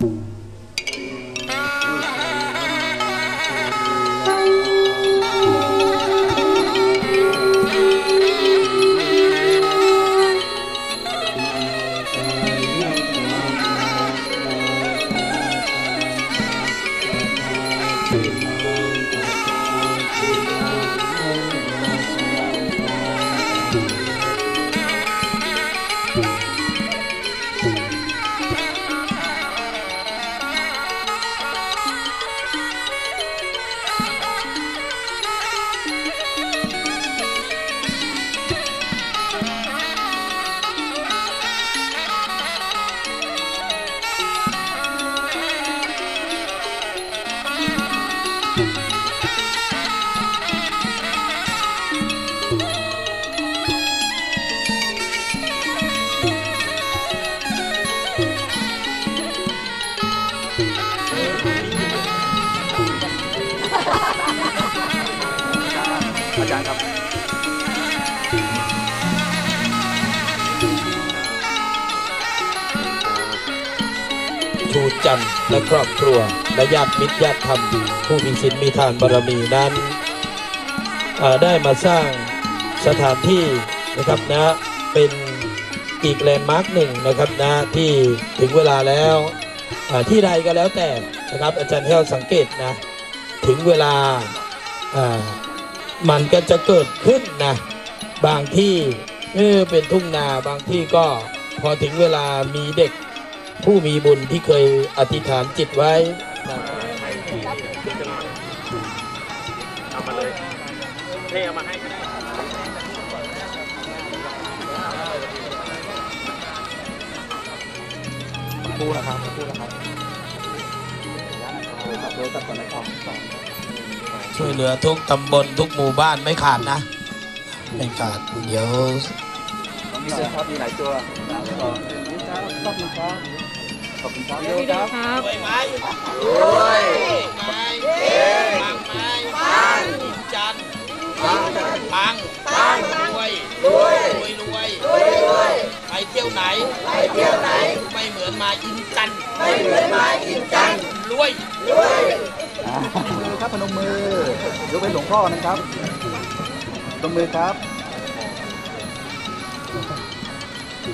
อันทร์และครอบครัวและญาติมิตรญาติธรรมผู้มีศีลมีทานบารมีนั้นได้มาสร้างสถานที่นะครับนะเป็นอีกแลนด์มาร์กหนึ่งนะครับนะที่ถึงเวลาแล้วที่ใดก็แล้วแต่นะครับ อาจารย์ให้เราสังเกตนะถึงเวลาอ่ามันก็จะเกิดขึ้นนะบางที่เออเป็นทุ่งนาบางที่ก็พอถึงเวลามีเด็ก ผู้มีบุญที่เคยอธิษฐานจิตไว้ เอามาเลยเท่เอามาให้ก็ได้พูดนะครับพูดนะครับโดยตัดก่อนนะครับช่วยเหลือทุกตำบลทุกหมู่บ้านไม่ขาดนะ ไม่ขาดเดี๋ยวมีเสื้อครับมีหลายตัวครับ ขอบคุณครับขอบคุณครับขอบคุณครับเร็วครับครับรวยไหมรวยไหมปังไหมปังจันทร์ปังปังปังรวยรวยรวยรวยรวยไปเที่ยวไหนไปเที่ยวไหน ไม่เหมือนมาอินจันไม่เหมือนมาอินจันรวยอ่ามือครับพนมมือยกเป็นหลวงพ่อนะครับพนมมือครับ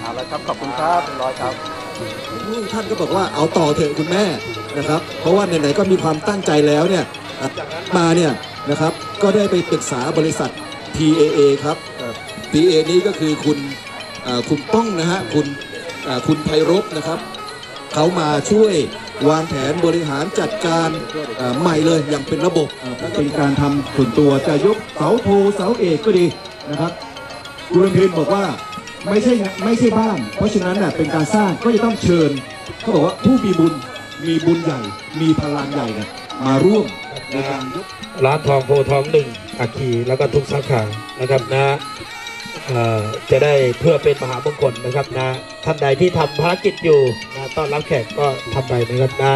เอาละครับขอบคุณครับเป็นร้อยครับ ท่านก็บอกว่าเอาต่อเถอะคุณแม่นะครับ เพราะว่าไหนๆก็มีความตั้งใจแล้วเนี่ยมาเนี่ยนะครับก็ได้ไปปรึกษาบริษัท TAA ครับ TAA นี้ก็คือคุณคุณป้องนะฮะคุณคุณไพรบนะครับเขามาช่วยวางแผนบริหารจัดการใหม่เลยอย่างเป็นระบบเป็นการทำส่วนตัวจะยกเสาโทเสาเอกก็ดีนะครับคุณเพนบอกว่า ไม่ใช่ไม่ใช่บ้าน เพราะฉะนั้นน่ะเป็นการสร้างก็จะต้องเชิญเขาบอกว่าผู้มีบุญมีบุญใหญ่ มีพลังใหญ่เนี่ยมาร่วมในการยกร้านทองโพทองหนึ่งอัคีแล้วก็ทุกสาขานะครับนะจะได้เพื่อเป็นมหามงคลนะครับนะท่านใดที่ทำภารกิจอยู่นะต้อนรับแขกก็ทำไปนะครับนะ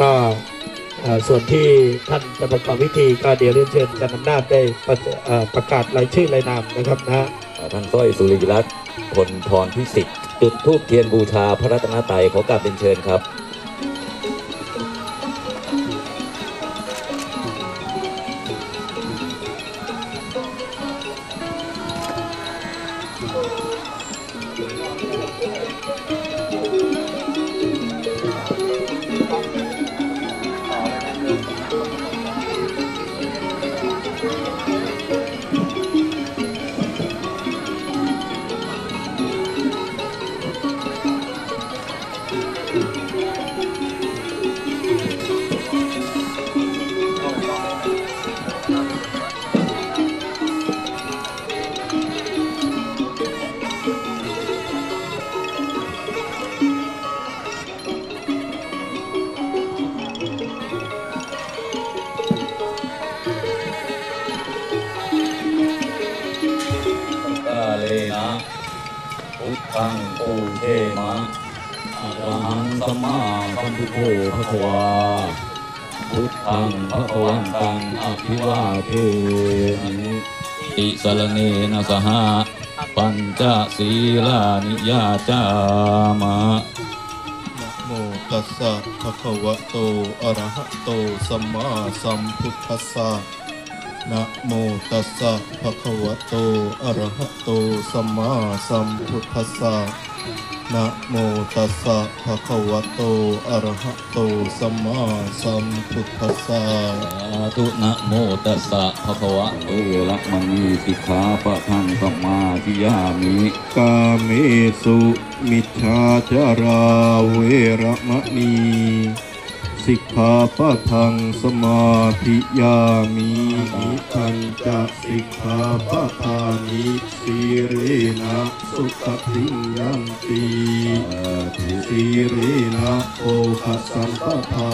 ก็ ส่วนที่ท่านจะประกอบพิธีก็เดี๋ยวเรียนเชิญจารย์อำนาจได้ประประกาศรายชื่อรายนามนะครับนะท่านสร้อยสุริรัตน์พลพรพิสิทธิ์จุดทูบเทียนบูชาพระรัตนตรัยขอกราบเรียนเชิญครับ อระหังสัมมาสัมพุทโธภะคะวาพุทธังภะคะวันตังอภิวาเทมิติสรเนนะสหะปัญจศีลานิยาจามะนะโมตัสสะภะคะวะโตอะระหะโตสัมมาสัมพุทธัสสะนะโมตัสสะภะคะวะโตอะระหะโตสัมมาสัมพุทธัสสะ นะโมตัสสะภะคะวะโต อะระหะโต สัมมาสัมพุทธัสสะตุนะโมตัสสะภะคะวะโตอะระมณีสิกขาปะทังสมมาทิยามิ กาเมสุ มิชาจาราเวระมณี สิกขาปะทังสมาธิยามิอิทันจะสิกขาปะทานิสีเรนะสุขติยันติสีเรนะโอคัสสัมปทา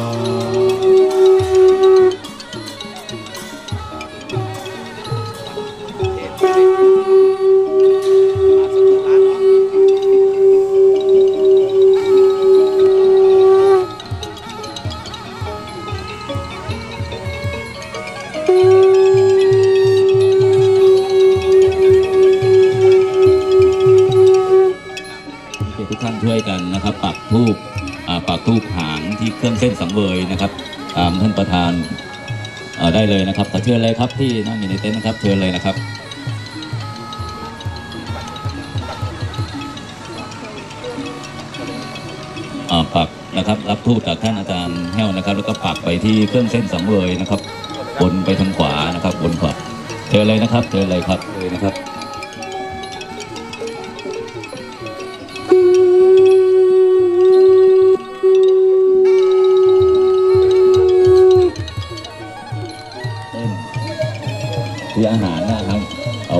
ที่ทุกท่านช่วยกันนะครับ ปักทูบปักทูบหางที่เครื่องเส้นสังเวยนะครับตามท่านประธานได้เลยนะครับขอเชิญเลยครับที่นั่งอยู่ในเต็นท์นะครับเชิญเลยนะครับปักนะครับรับทูตจากท่านอาจารย์แห้วนะครับ แล้วก็ปักไปที่เครื่องเส้นสังเวยนะครับวนไปทางขวานะครับวนขวาเจอเลยนะครับเจอเลยครับเลยนะครับ อาหารนะครับ เอา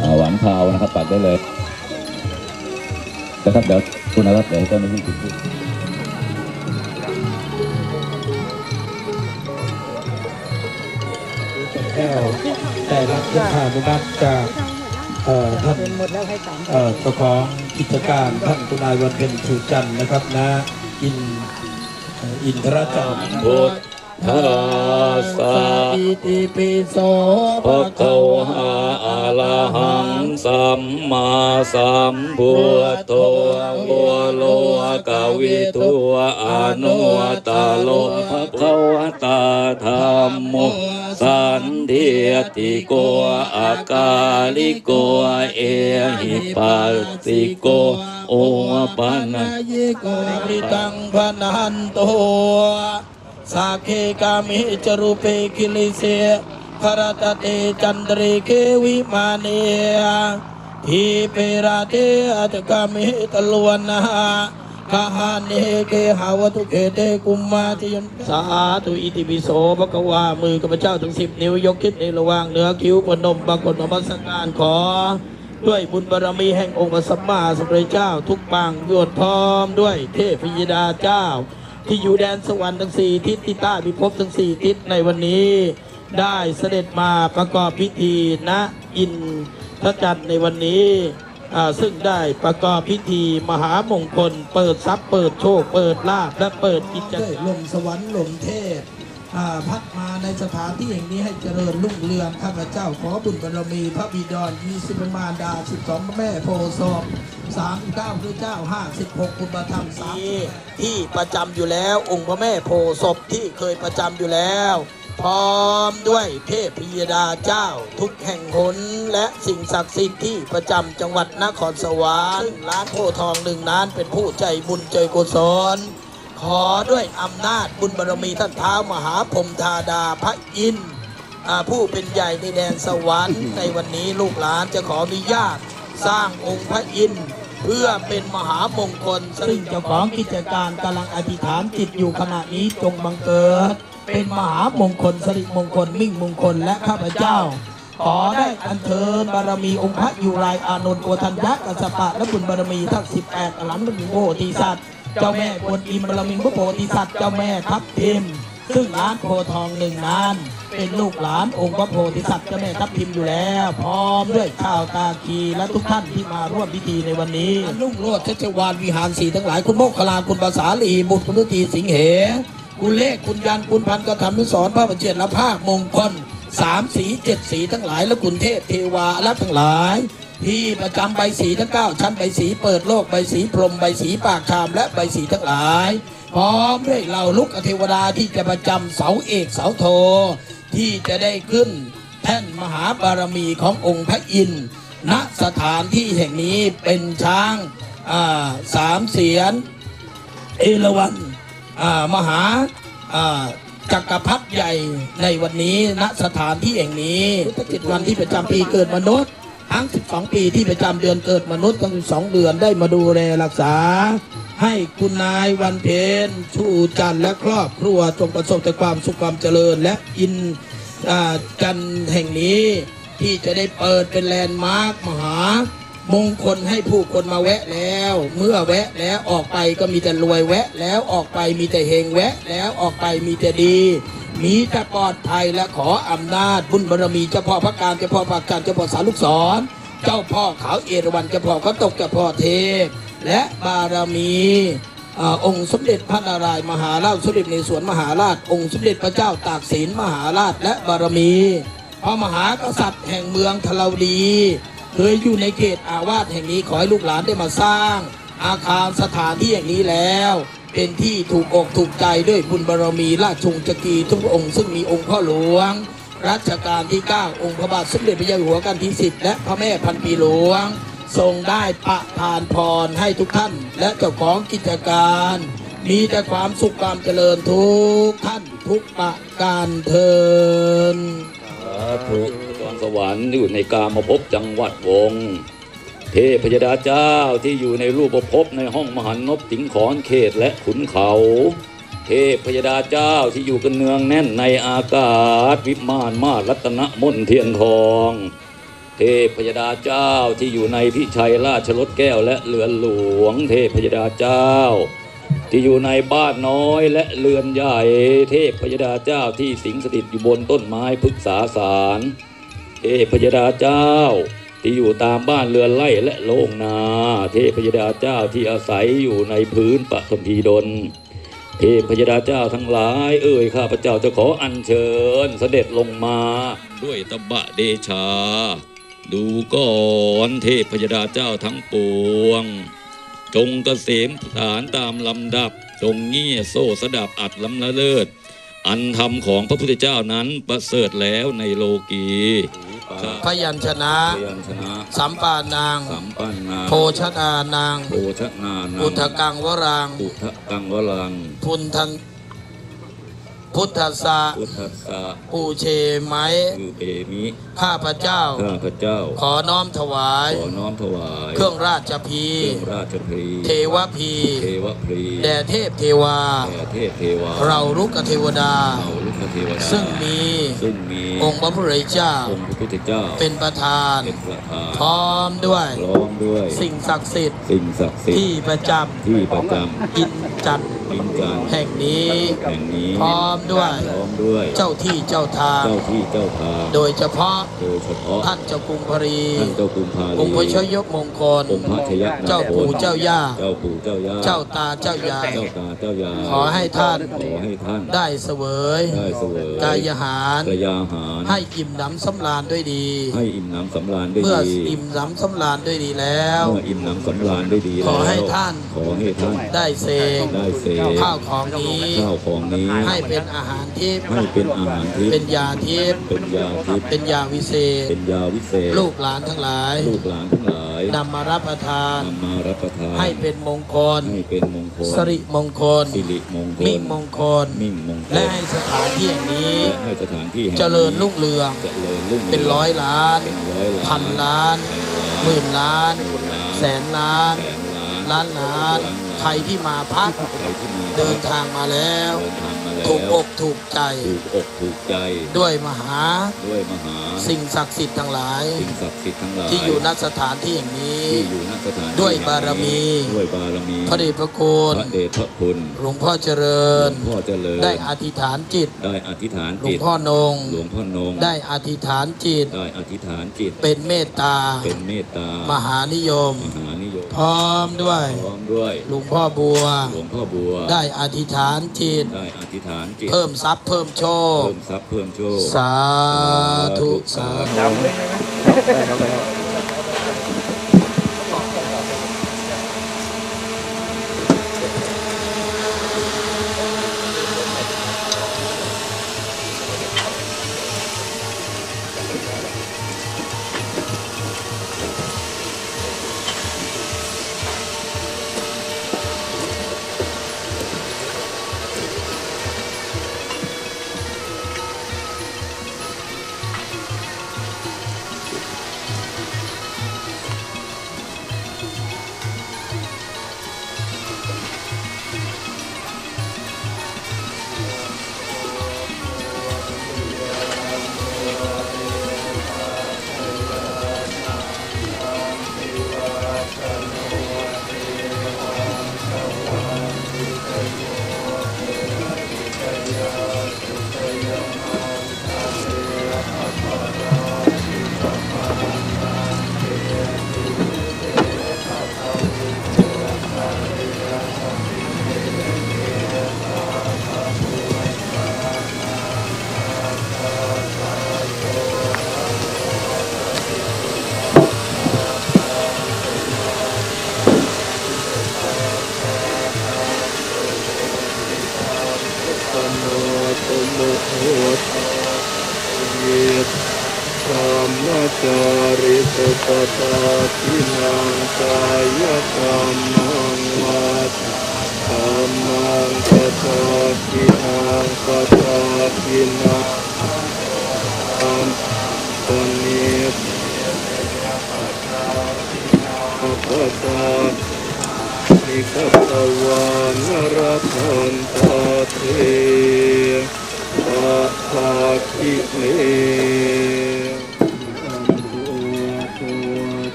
เอาหวานคาวนะครับปักได้เลยนะครับเดี๋ยวคุณนะครับเดี๋ยวให้เจ้าหน้าที่คุณพูดแก้วได้รับพุทธานุมัติจากเอ่อท่านหมดแล้วให้สามเอ่อเจ้าของกิจการท่านคุณนายวันเพ็ญชูจันทร์นะครับนะอินเอ่ออินทรจันทร์พุ ทธัสสะอิติปิโสภะคะวะอะระหังสัมมาสัมพุทโธวโลกาวิทุอนุวัตโลภะคะวะตาธรรมโมสันเดียติโกอากาลิโกเอหิปัสสิโกโอปันนายโกริตังพนันโต สาเคกามิจรูเปกิลิเสภรตเตจันตริเควิมาเนทีเปราเตอัตกามิตลวนนาคาหาเนเกหาวตุเกเตกุมมาติยนสาธุอิติปิโสภะคะวามือกับพระเจ้าถึงสิบนิ้วยกคิดในระหว่างเนื้อคิ้วปนมปรากฏนมัสการขอด้วยบุญบารมีแห่งองค์พระสัมมาสัมพุทธเจ้าทุกปางยวดพร้อมด้วยเทพยดาเจ้า ที่อยู่แดนสวรรค์ทั้งสี่ทิศที่ใต้พิภพทั้งสี่ทิศในวันนี้ ได้เสด็จมาประกอบพิธีณอินทจันทร์ในวันนี้ซึ่งได้ประกอบพิธีมหามงคล เปิดทรัพย์เปิดโชค เปิดลาภและเปิดกิจการลมสวรรค์ลมเทพ พัดมาในสถานที่แห่งนี้ให้เจริญรุ่งเรืองข้าพเจ้าขอบุญบารมีพระบิดรมีสิบมารดาสิบสองพระแม่โพธิ์ศพสามเก้าพระเจ้าห้าสิบหกคุณธรรมสามที่ประจำอยู่แล้วองค์พระแม่โพศพที่เคยประจำอยู่แล้ว พร้อมด้วยเทพพิยดาเจ้า ทุกแห่งหนและสิ่งศักดิ์สิทธิ์ที่ประจำจังหวัดนครสวรรค์ซึ่งร้านโพทองหนึ่งนั้นเป็นผู้ใจบุญใจกุศล ขอด้วยอำนาจบุญบารมีท่านเท้ามหาพรมธาดาพระอินทร์ผู้เป็นใหญ่ในแดนสวรรค์ในวันนี้ลูกหลานจะขออนุญาตสร้างองค์พระอินทร์เพื่อเป็นมหามงคล ซึ่งเจ้าของกิจการกำลังอธิษฐานจิตอยู่ขณะนี้จงบังเกิด เป็นมหามงคลสิริมงคลมิ่งมงคลและข้าพเจ้า ขอได้อัญเชิญบารมีองค์พระยูไรายอานนท์โกธัญญะกัสปะและบุญบารมีทั้ง18อรหันต์บุญโพธิสัตว์ เจ้าแม่กวนอิมบารมีพระโพธิสัตว์เจ้าแม่ทับทิม ซึ่งร้านโพทองหนึ่งนั้นเป็นลูกหลานองค์พระโพธิสัตว์เจ้าแม่ทับทิมอยู่แล้ว พร้อมด้วยข้าวตาคีและทุกท่านที่มาร่วมพิธีในวันนี้ลุ่งโรดชัชวานวิหารสีทั้งหลายคุณโมกขลาคุณภาษาลีบุตรคุณนุตีสิงเหคุณเลขคุณยันคุณพันกระทำนุสรพระบัญเจตและภาคมงคลสามสีเจ็ดสีทั้งหลายและคุณเทพเทวาและทั้งหลาย ที่ประจำใบสีทั้ง9ชั้นใบสีเปิดโลกใบสีพรมใบสีปากชามและใบสีทั้งหลาย พร้อมด้วยเหล่าลุกเทวดาที่จะประจำเสาเอกเสาโท ที่จะได้ขึ้นแท่นมหาบารมีขององค์พระอินทร์ณสถานที่แห่งนี้เป็นช้างาสามเสียนเอราวัณมหาาจักรพรรดิใหญ่ในวันนี้ณสถานที่แห่งนี้พุทธจิตวันที่ประจำปีเกิดมนุษย์ ทั้ง 12 ปีที่ประจำเดือนเกิดมนุษย์ทั้ง 12 เดือนได้มาดูแลรักษา ให้คุณนายวันเพ็ญชูจันและครอบครัวจงประสบแต่ความสุขความเจริญ และอินจันแห่งนี้ที่จะได้เปิดเป็นแลนด์มาร์คมหามงคลให้ผู้คนมาแวะแล้ว เมื่อแวะแล้วออกไปก็มีแต่รวยแวะ แล้วออกไปมีแต่เฮงแวะ แล้วออกไปมีแต่ดี มีแต่ปลอดภัยและขออำนาจบุญบารมีเจ้าพ่อพระการเจ้าพ่อพระการเจ้าพ่อสารลูกศร เจ้าพ่อขาวเอราวัณเจ้าพ่อเขาตกเจ้าพ่อเทพและบารมีองค์สมเด็จพระนารายณ์มหาราชสมเด็จในสวนมหาราช องค์สมเด็จพระเจ้าตากสินมหาราชและบารมีพระมหากษัตริย์แห่งเมืองทลาวดีเคยอยู่ในเขตอาวาสแห่งนี้ขอให้ลูกหลานได้มาสร้าง อาคารสถานที่อย่างนี้แล้ว เป็นที่ถูกอกถูกใจด้วยบุญบารมีราชชงจักรีทุกองค์ซึ่งมีองค์พ่อหลวง รัชกาลที่ 9 องค์พระบาทสมเด็จพระเจ้าอยู่หัวกันที่10และพระแม่พันปีหลวง ทรงได้ประทานพรให้ทุกท่าน และเจ้าของกิจการ มีแต่ความสุขความเจริญทุกท่านทุกประการเทินสาธุสวรรค์สวรรค์อยู่ในกามภพจังหวัดวงศ์ เทพยดาเจ้าที่อยู่ในรูปภพในห้องมหันนบสิงขอนเขตและขุนเขา เทพยดาเจ้าที่อยู่กันเนืองแน่นในอากาศ วิมานมาศรัตนมนเทียนทอง เทพยดาเจ้าที่อยู่ในพิชัยราชรถแก้วและเรือนหลวง เทพยดาเจ้า ที่อยู่ในบ้านน้อยและเรือนใหญ่ เทพพยดาเจ้าที่สิงสถิตอยู่บนต้นไม้พฤกษาสาร เทพยดาเจ้า ที่อยู่ตามบ้านเรือนไร่และโรงนา เทพยดาเจ้าที่อาศัยอยู่ในพื้นปฐมพีดลเทพยดาเจ้าทั้งหลาย เอ่ยข้าพเจ้าจะขออัญเชิญเสด็จลงมาด้วยตบะเดชา ดูก่อนเทพยดาเจ้าทั้งปวง จงเกษมสารตามลำดับ จงเงี่ยโซ่สดับอัดลำละเลิศอันธรรมของพระพุทธเจ้านั้นประเสริฐแล้วในโลกี พยัญชนะ พยัญชนะ สัมปานาง สัมปันนาโภชนานางโภชนานังอุทกังวรัง อุทะกังวลัง พุนทัน พุทธสสะพุทธัสสะปูเชไหมคือเอมิข้าพระเจ้า ข้าพเจ้า ขอน้อมถวาย ขอน้อมถวาย เครื่องราชพีเครื่องราชพรีเทวพีเทวพรีแด่เทพเทวา แด่เทพเทวา เรารุกเทวดา เราลุกเทวดา ซึ่งมี ซึ่งมี องค์พระผู้เป็นเจ้า องค์พระพุทธเจ้า เป็นประธาน เป็นประธาน พร้อมด้วย พร้อมด้วย สิ่งศักดิ์สิทธิ์ สิ่งศักดิ์สิทที่ธิ์ประจที่ประจำอินจัดำ อินการแห่งนี้ แห่งนี้พร้อมด้วย พร้อมด้วย เจ้าที่เจ้าทาง เจ้าที่เจ้าทาง โดยเฉพาะ โดยเฉพาะท่านเจ้ากรุงพรีท่านเจ้ากุมภาลีองค์พระชยกมงคล องค์พระชยนาเจ้าปู่เจ้าย่า เจ้าปู่เจ้าย่า เจ้าตาเจ้ายาย เจ้าตาเจ้ายาย ขอให้ท่าน ขอให้ท่าน ได้เสวยได้เสวยกายหารกระยาหาร ให้อิ่มหนำสำราญด้วยดี ให้อิ่มหน้ำสำราญด้วยเมื่อดีอิ่มหนำสำราญด้วยดีแล้ว เมื่ออิ่มหน้ำสำราญด้วยดีขอแล้วให้ท่าน ขอให้ท่าน ได้เสกได้เสกข้าวของนี้ข้าวของนี้ให้เป็นอาหารทิพย์ให้เป็นอาหารทิพเป็นย์ยาทิพย์เป็นยาทิพย์เป็นยาวิเศษ เป็นยาวิเศษ ลูกหลานทั้งหลาย ลูกหลานทั้งหลายนำมารับประทานนำมารับประทาน ให้เป็นมงคลให้เป็นมงคลสริมงคลสิริมงคลมิ่งมงคลมิ่งมงคลและให้สถานที่อย่างนี้และให้สถานที่แห่งนี้เจริญรุ่งเรืองเจริญรุ่งรืงเป็นร้อยล้านเป็นร้อยล้านพันล้านหมื่นล้าน แสนล้านแสน ล้านล้านล้าน ใครที่มาพักใครที่มาเดินทางมาแล้วเดินทางมาแล้ว ถูกอกถูกใจ ถูกอกถูกใจ ด้วยมหา ด้วยมหา สิ่งศักดิ์สิทธิ์ทั้งหลาย สิ่งศักดิ์สิทธิ์ทั้งหลาย ที่อยู่ณสถานที่อย่างนี้ ที่อยู่ณสถานที่ด้วยบารมี ด้วยบารมี พระเดชพระคุณพระเดชพระคุณ หลวงพ่อเจริญ หลวงพ่อเจริญ ได้อธิษฐานจิต ได้อธิษฐานหลวจิงตพ่อนง หลวงพ่อนง ได้อธิษฐานจิต ได้อธิษฐานจิต เป็นเมตตา เป็นเมตตา มหานิยม มหานิยม พร้อมด้วยพร้อมด้วยหลวงพ่อบัว หลวงพ่อบัว ได้อธิษฐานจิต ได้อธิษฐานจิต เพิ่มทรัพย์เพิ่มโชค เพิ่มทรัพย์เพิ่มโชค สาธุสาธุได้ครับได้ครับ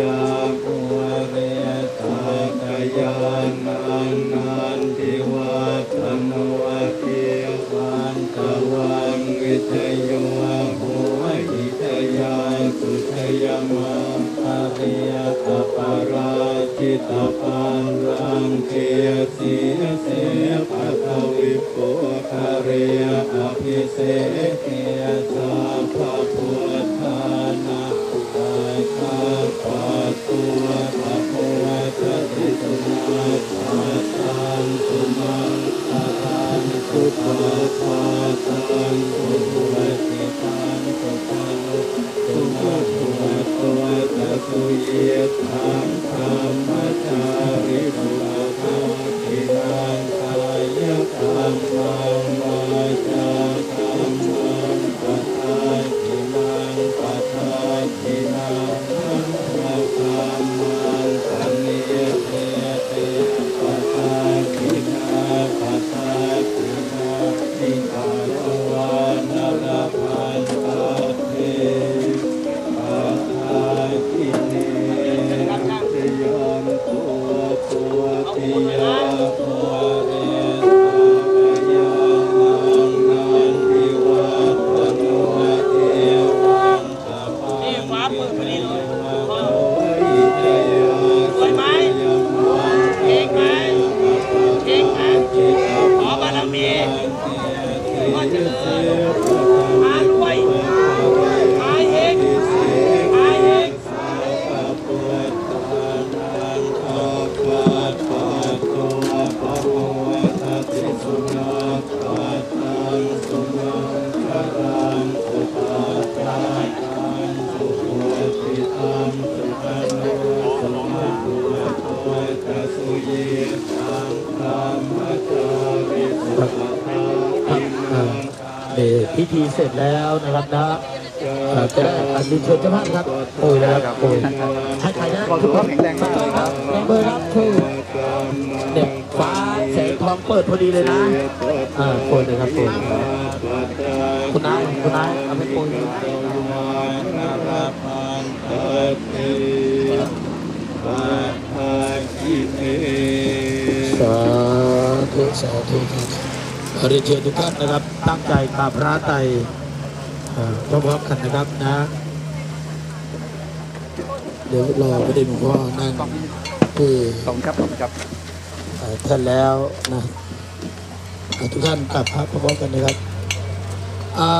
ยาปุเรตากยานันันทิวัฒนวียวันตวันวิทยภูวิทยาสุทยมาปริยตปรจิตปันรังเกียติ อันนี้เชิญเจ้าภาพครับโอ้ยนะครับโอ้ยให้ใครนะขอทุกท่านแข็งแรงมากเลยครับในเบอร์ครับคือเด็กฟ้าแสงทองเปิดพอดีเลยนะอ่าโปรยเลยครับโปรยคุณนายคุณนายเอาไปโปรยสาธุสาธุครับขอเรียนเชิญทุกท่านนะครับ ตั้งใจกราบพระไตรอ่าพร้อมๆกันนะครับนะ เดี๋ยวรอประเด็นหลวงพ่อนั่งคือขอบคุณครับขอบคุณครับเอ่อท่านแล้วนะอ่าทุกท่านกลับพระพร้อมๆกันนะครับอา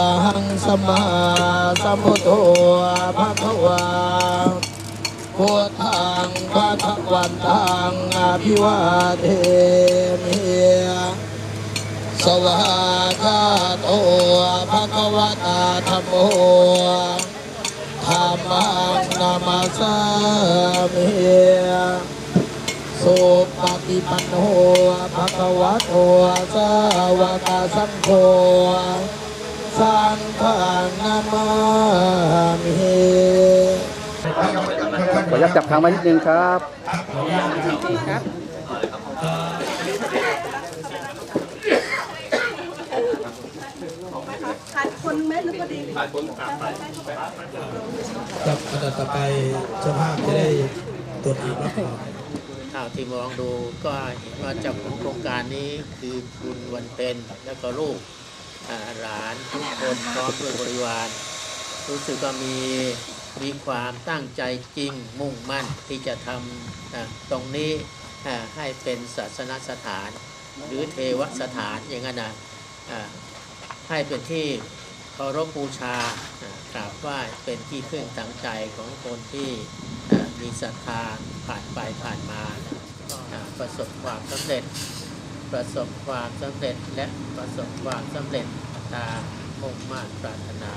ลังสัมมาสัมพุทโธภะคะวาพุทธังภะคะวันตังอภิวาเทมิสวากาโตภะคะวะตาธัมโมธรรมัง นามาสามิสุปฏิปันโนภะคะวะโตสาวกสังโฆสังฆังนามามิขออนุญาตจับทางมานิดนึงครับขาด คนไหมหรือก็ดีครับอันดับต่อไปเจ้าภาพจะได้ตรวจอีกรอบข่าวที่มองดูก็เห็นว่าเจ้าของโครงการนี้คือคุณวันเพ็ญแล้วก็ลูกหลานทุกคนพร้อมด้วยบริวาร รู้สึกว่ามีมีความตั้งใจจริงมุ่งมั่นที่จะทำตรงนี้ให้เป็นศาสนสถาน หรือเทวสถานอย่างนั้นนะให้เป็นที่ เคารพบูชากราบไหว้เป็นที่พึ่งทางใจของคนที่มีศรัทธาผ่านไปผ่านมาประสบความสำเร็จ ประสบความสำเร็จและประสบความสำเร็จตามมุ่งมั่นปรารถนา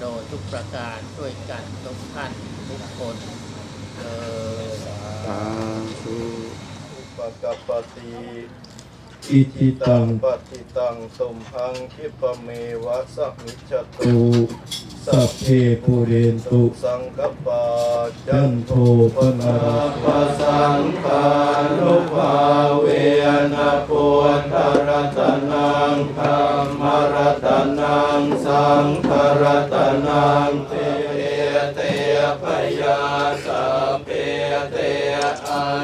โดยทุกประการด้วยกันทุกท่านทุกคนเออสาธุปะกปติ อิทิตังปฏิตังสมหังคิปะเมวะสมมิจจตุสัพเพปุเรนตุสังกปาจันโทปนะระปะสังคานุภาเวนะปุตตรตนังธรรมรตนังสังฆรตนังเตเต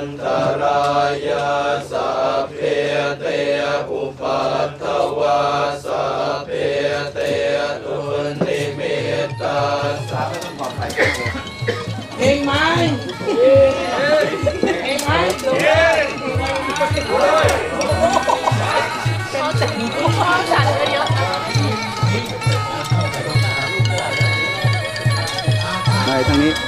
นตรายาสัพเพเตอุปัตถวาสัพเพเตตุนิมิตตาสัพเองไหมเองไหมในทางนี้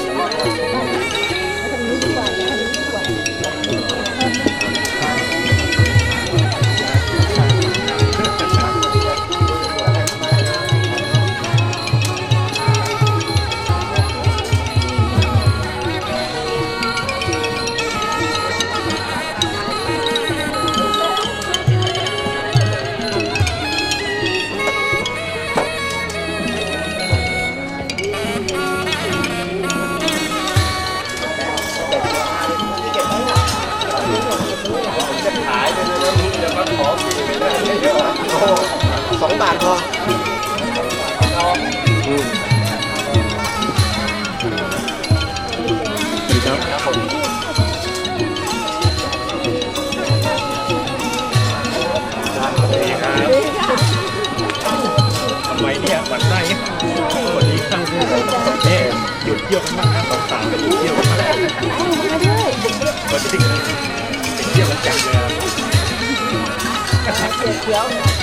两米